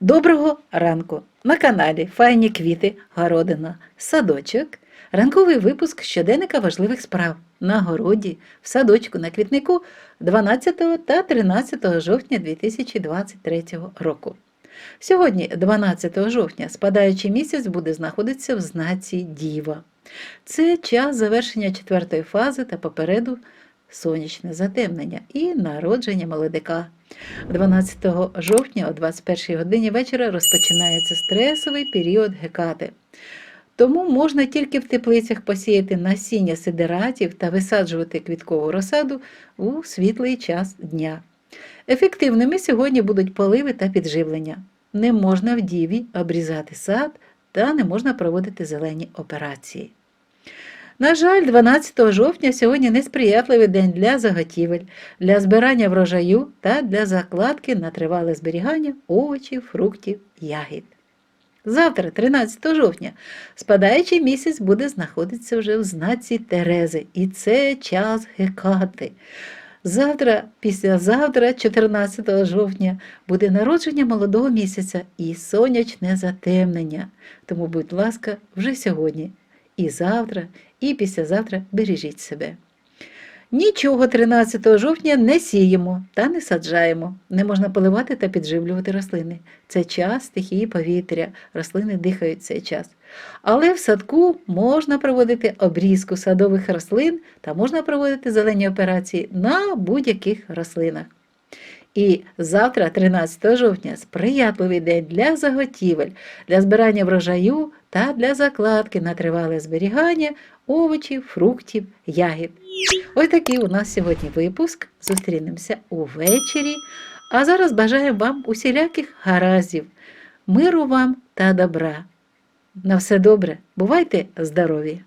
Доброго ранку! На каналі Файні квіти, городина, садочок. Ранковий випуск щоденника важливих справ на городі, в садочку на квітнику 12 та 13 жовтня 2023 року. Сьогодні, 12 жовтня, спадаючий місяць буде знаходитися в знаці Діва. Це час завершення четвертої фази та попереду сонячне затемнення і народження молодика. 12 жовтня о 21 годині вечора розпочинається стресовий період гекати. Тому можна тільки в теплицях посіяти насіння сидератів та висаджувати квіткову розсаду у світлий час дня. Ефективними сьогодні будуть поливи та підживлення. Не можна в діві обрізати сад та не можна проводити зелені операції. На жаль, 12 жовтня сьогодні несприятливий день для заготівель, для збирання врожаю та для закладки на тривале зберігання овочів, фруктів, ягід. Завтра, 13 жовтня, спадаючий місяць буде знаходитися вже в знаці Терези, і це час гекати. Завтра, післязавтра, 14 жовтня, буде народження молодого місяця і сонячне затемнення. Тому, будь ласка, вже сьогодні, і завтра, і післязавтра бережіть себе. Нічого 13 жовтня не сіємо та не саджаємо. Не можна поливати та підживлювати рослини. Це час стихії повітря, рослини дихають цей час. Але в садку можна проводити обрізку садових рослин та можна проводити зелені операції на будь-яких рослинах. І завтра, 13 жовтня, сприятливий день для заготівель, для збирання врожаю та для закладки на тривале зберігання овочів, фруктів, ягід. Ось такий у нас сьогодні випуск. Зустрінемося увечері. А зараз бажаю вам усіляких гараздів, миру вам та добра. На все добре, бувайте здорові!